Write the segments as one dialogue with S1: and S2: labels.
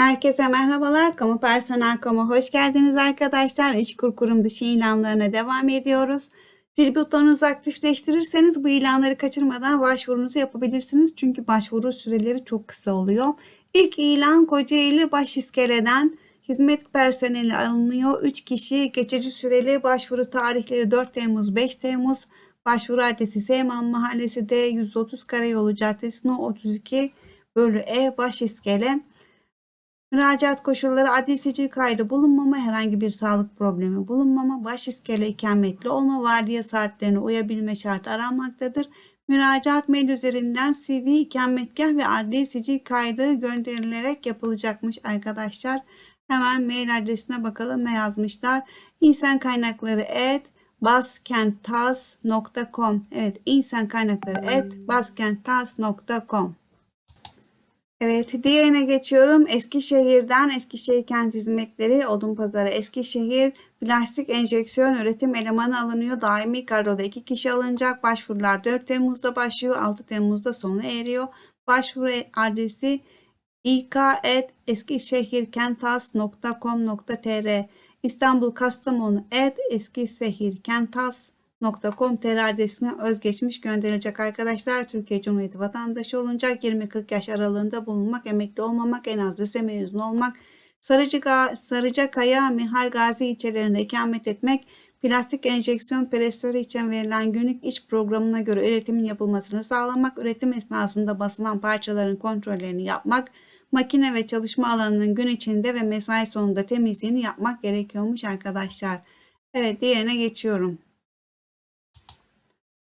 S1: Herkese merhabalar. Kamu Personel Kamu hoş geldiniz arkadaşlar. İşkur kurum dışı ilanlarına devam ediyoruz. Zil butonunuzu aktifleştirirseniz bu ilanları kaçırmadan başvurunuzu yapabilirsiniz. Çünkü başvuru süreleri çok kısa oluyor. İlk ilan Kocaeli Başiskele'den hizmet personeli alınıyor. 3 kişi geçici süreli başvuru tarihleri 4 Temmuz 5 Temmuz. Başvuru adresi Seyman Mahallesi D 130 Karayolu Caddesi No 32 bölü E Başiskele. Müracaat koşulları adli sicil kaydı bulunmama, herhangi bir sağlık problemi bulunmama, baş iskele ikametli olma, vardiya saatlerine uyabilme şartı aranmaktadır. Müracaat mail üzerinden CV, ikametgah ve adli sicil kaydı gönderilerek yapılacakmış arkadaşlar. Hemen mail adresine bakalım ne yazmışlar. İnsan kaynakları et baskentas.com Evet insan kaynakları et baskentas.com Evet, diğerine geçiyorum. Eskişehir'den Eskişehir Kent Hizmetleri Odunpazarı Eskişehir plastik enjeksiyon üretim elemanı alınıyor. Daimi kadroda 2 kişi alınacak. Başvurular 4 Temmuz'da başlıyor. 6 Temmuz'da sona eriyor. Başvuru adresi ik.eskişehirkentas.com.tr İstanbul Kastamonu et eskişehirkentas.com .com.tr adresine özgeçmiş gönderilecek arkadaşlar. Türkiye Cumhuriyeti vatandaşı olunacak 20-40 yaş aralığında bulunmak, emekli olmamak, en az lise mezun olmak, Sarıcıga, Sarıcakaya, Mihal Gazi ilçelerinde ikamet etmek, plastik enjeksiyon presleri için verilen günlük iş programına göre üretimin yapılmasını sağlamak, üretim esnasında basılan parçaların kontrollerini yapmak, makine ve çalışma alanının gün içinde ve mesai sonunda temizliğini yapmak gerekiyormuş arkadaşlar. Evet diğerine geçiyorum.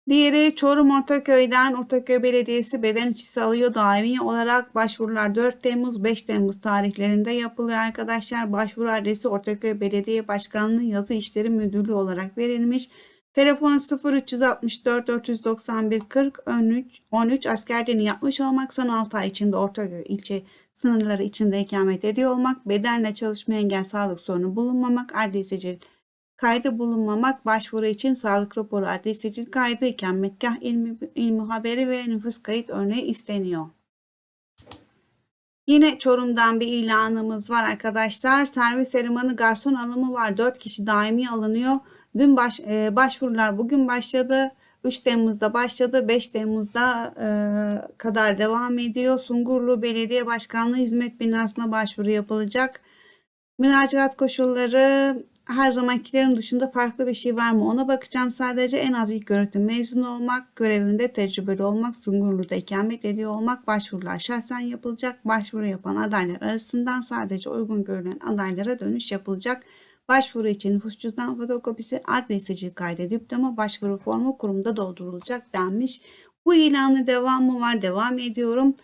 S1: Diğeri Çorum Ortaköy'den Ortaköy Belediyesi beden içisi alıyor. Daimi olarak başvurular 4 Temmuz 5 Temmuz tarihlerinde yapılıyor arkadaşlar. Başvuru adresi Ortaköy Belediye Başkanlığı Yazı İşleri Müdürlüğü olarak verilmiş. Telefon 0364 491 40 13 13 askerliğini yapmış olmak son 6 ay içinde Ortaköy ilçe sınırları içinde ikamet ediyor olmak, bedenle çalışma engel sağlık sorunu bulunmamak, adli sicil kaydı bulunmamak, başvuru için sağlık raporu, adli sicil kaydı, ikametgah ilmi, ilmi haberi ve nüfus kayıt örneği isteniyor. Yine Çorum'dan bir ilanımız var arkadaşlar. Servis elemanı garson alımı var. 4 kişi daimi alınıyor. Dün baş, e, başvurular bugün başladı. 3 Temmuz'da başladı. 5 Temmuz'da e, kadar devam ediyor. Sungurlu Belediye Başkanlığı Hizmet Binası'na başvuru yapılacak. Müracaat koşulları her zamankilerin dışında farklı bir şey var mı ona bakacağım. Sadece en az ilk öğretim mezunu olmak, görevinde tecrübeli olmak, Sungurlu'da ikamet ediyor olmak, başvurular şahsen yapılacak. Başvuru yapan adaylar arasından sadece uygun görülen adaylara dönüş yapılacak. Başvuru için nüfus cüzdan fotokopisi, adli sicil kaydı, diploma, başvuru formu kurumda doldurulacak denmiş. Bu ilanı devamı var. Devam ediyorum.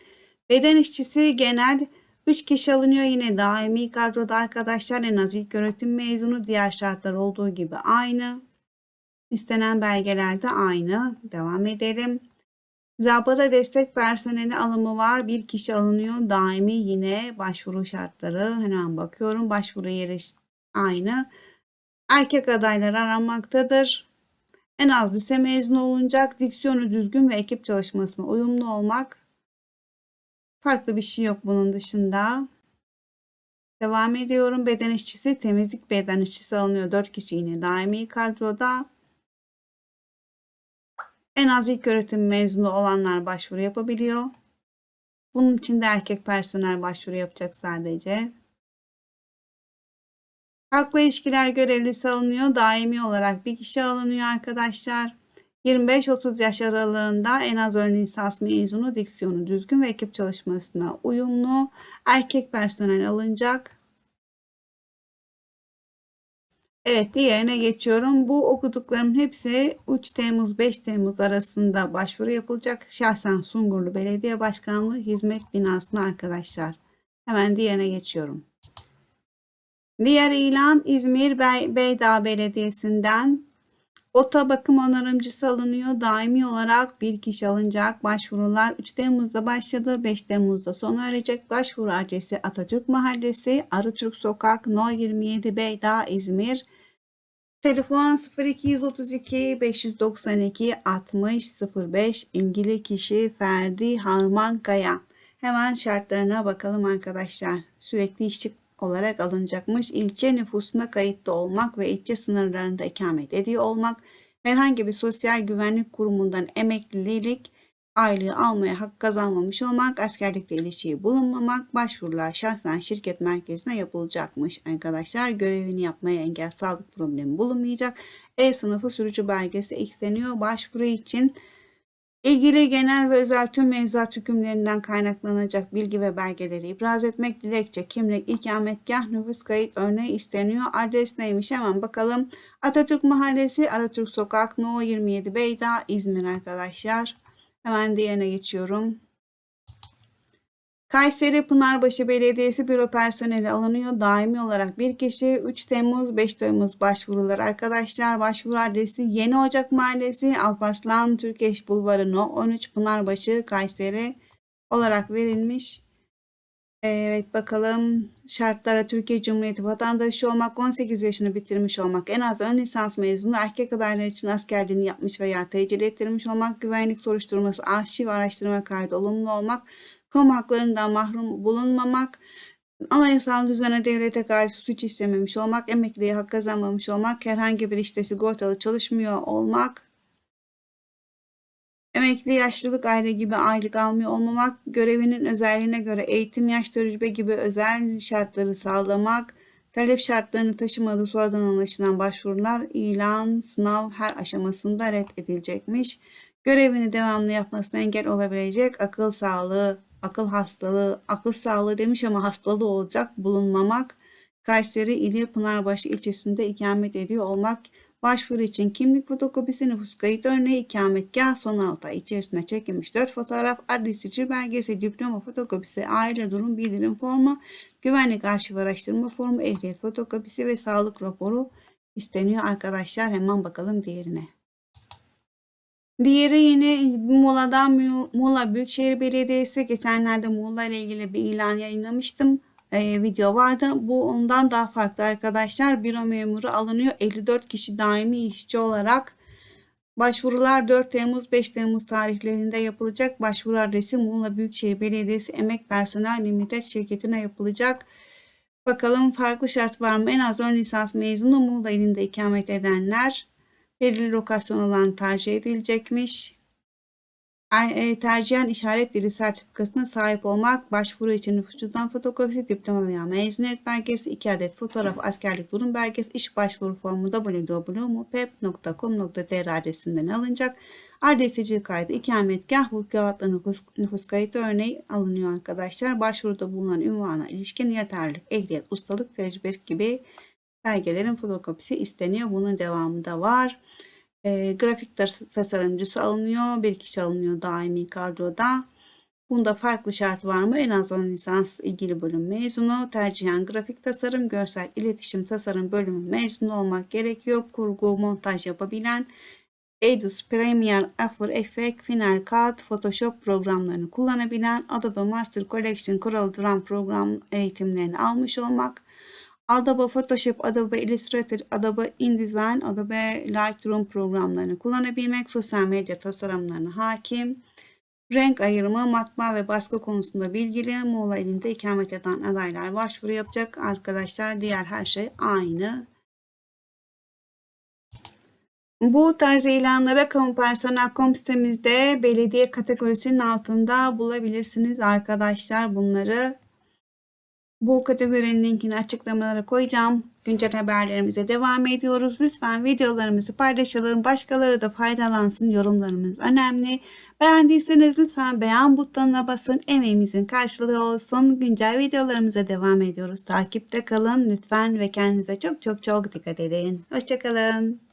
S1: Beden işçisi genel 3 kişi alınıyor yine daimi kadroda arkadaşlar en az ilk öğretim mezunu diğer şartlar olduğu gibi aynı. İstenen belgeler de aynı. Devam edelim. Zabıta destek personeli alımı var. Bir kişi alınıyor. Daimi yine başvuru şartları. Hemen bakıyorum. Başvuru yeri aynı. Erkek adaylar aranmaktadır. En az lise mezunu olunacak. Diksiyonu düzgün ve ekip çalışmasına uyumlu olmak Farklı bir şey yok bunun dışında. Devam ediyorum. Beden işçisi, temizlik beden işçisi alınıyor. 4 kişi yine daimi kadroda. En az ilk öğretim mezunu olanlar başvuru yapabiliyor. Bunun için de erkek personel başvuru yapacak sadece. Halkla ilişkiler görevlisi alınıyor. Daimi olarak bir kişi alınıyor arkadaşlar. 25-30 yaş aralığında en az ön lisans mezunu, diksiyonu düzgün ve ekip çalışmasına uyumlu erkek personel alınacak. Evet diğerine geçiyorum. Bu okuduklarım hepsi 3 Temmuz 5 Temmuz arasında başvuru yapılacak. Şahsen Sungurlu Belediye Başkanlığı Hizmet Binası'na arkadaşlar. Hemen diğerine geçiyorum. Diğer ilan İzmir Bey Beydağ Belediyesi'nden Ota bakım onarımcısı alınıyor. Daimi olarak bir kişi alınacak. Başvurular 3 Temmuz'da başladı. 5 Temmuz'da sona erecek. Başvuru adresi Atatürk Mahallesi, Arıtürk Sokak, No 27 Beyda, İzmir. Telefon 0232 592 60 05 ilgili kişi Ferdi Harman Kaya. Hemen şartlarına bakalım arkadaşlar. sürekli işçi olarak alınacakmış. İlçe nüfusuna kayıtlı olmak ve ilçe sınırlarında ikamet ediyor olmak, herhangi bir sosyal güvenlik kurumundan emeklilik aylığı almaya hak kazanmamış olmak, askerlikle ilişkiyi bulunmamak, başvurular şahsen şirket merkezine yapılacakmış arkadaşlar. Görevini yapmaya engel sağlık problemi bulunmayacak. E sınıfı sürücü belgesi isteniyor. Başvuru için ilgili genel ve özel tüm mevzuat hükümlerinden kaynaklanacak bilgi ve belgeleri ibraz etmek, dilekçe, kimlik, ikametgah, nüfus kayıt örneği isteniyor. Adres neymiş hemen bakalım. Atatürk Mahallesi, Atatürk Sokak, No 27 Beyda, İzmir arkadaşlar. Hemen diğerine geçiyorum. Kayseri Pınarbaşı Belediyesi büro personeli alınıyor. Daimi olarak bir kişi 3 Temmuz 5 Temmuz başvurular arkadaşlar. Başvuru adresi Yeni Ocak Mahallesi Alparslan Türkeş Bulvarı No 13 Pınarbaşı Kayseri olarak verilmiş. Evet bakalım. Şartlara Türkiye Cumhuriyeti vatandaşı olmak, 18 yaşını bitirmiş olmak, en az ön lisans mezunu erkek adaylar için askerliğini yapmış veya tecil ettirmiş olmak, güvenlik soruşturması, arşiv araştırma kaydı olumlu olmak, kamu haklarından mahrum bulunmamak, anayasal düzene devlete karşı suç işlememiş olmak, emekliliğe hak kazanmamış olmak, herhangi bir işte sigortalı çalışmıyor olmak, Emekli yaşlılık aile gibi aylık almıyor olmamak, görevinin özelliğine göre eğitim, yaş tecrübe gibi özel şartları sağlamak, talep şartlarını taşımadığı sonradan anlaşılan başvurular ilan, sınav her aşamasında reddedilecekmiş. Görevini devamlı yapmasına engel olabilecek akıl sağlığı, akıl hastalığı, akıl sağlığı demiş ama hastalığı olacak bulunmamak, Kayseri ili Pınarbaşı ilçesinde ikamet ediyor olmak, Başvuru için kimlik fotokopisi, nüfus kayıt örneği, ikametgah, son 6 ay içerisinde çekilmiş 4 fotoğraf, adli sicil belgesi, diploma fotokopisi, aile durum bildirim formu, güvenlik arşiv araştırma formu, ehliyet fotokopisi ve sağlık raporu isteniyor arkadaşlar. Hemen bakalım diğerine. Diğeri yine Muğla'dan Muğla Büyükşehir Belediyesi. Geçenlerde Muğla ile ilgili bir ilan yayınlamıştım e, video vardı. Bu ondan daha farklı arkadaşlar. Büro memuru alınıyor. 54 kişi daimi işçi olarak Başvurular 4 Temmuz 5 Temmuz tarihlerinde yapılacak. Başvuru adresi Muğla Büyükşehir Belediyesi Emek Personel Limited şirketine yapılacak. Bakalım farklı şart var mı? En az ön lisans mezunu Muğla ilinde ikamet edenler belirli lokasyon olan tercih edilecekmiş. Tercihen işaret dili sertifikasına sahip olmak, başvuru için nüfus fotokopisi, diploma veya mezuniyet belgesi, 2 adet fotoğraf, askerlik durum belgesi, iş başvuru formu www.pep.com.tr adresinden alınacak. Adresici kaydı, ikametgah, hukukat nüfus, nüfus kayıtı örneği alınıyor arkadaşlar. Başvuruda bulunan ünvana ilişkin yeterlilik, ehliyet, ustalık, tecrübe gibi belgelerin fotokopisi isteniyor. Bunun devamı da var. E, grafik tasarımcısı alınıyor. Bir kişi alınıyor daimi kadroda. Bunda farklı şart var mı? En az 10 lisans ilgili bölüm mezunu, tercihen grafik tasarım, görsel iletişim tasarım bölümü mezunu olmak gerekiyor. Kurgu, montaj yapabilen, Edus, Premiere, After Effects, Final Cut, Photoshop programlarını kullanabilen, Adobe Master Collection, Corel Draw program eğitimlerini almış olmak, Adobe Photoshop, Adobe Illustrator, Adobe InDesign, Adobe Lightroom programlarını kullanabilmek, sosyal medya tasarımlarına hakim, renk ayrımı, matbaa ve baskı konusunda bilgili, Muğla ilinde ikamet eden adaylar başvuru yapacak. Arkadaşlar diğer her şey aynı. Bu tarz ilanlara kamu personel.com sitemizde belediye kategorisinin altında bulabilirsiniz arkadaşlar bunları. Bu kategorinin linkini açıklamalara koyacağım. Güncel haberlerimize devam ediyoruz. Lütfen videolarımızı paylaşalım. Başkaları da faydalansın. Yorumlarımız önemli. Beğendiyseniz lütfen beğen butonuna basın. Emeğimizin karşılığı olsun. Güncel videolarımıza devam ediyoruz. Takipte kalın lütfen ve kendinize çok çok çok dikkat edin. Hoşçakalın.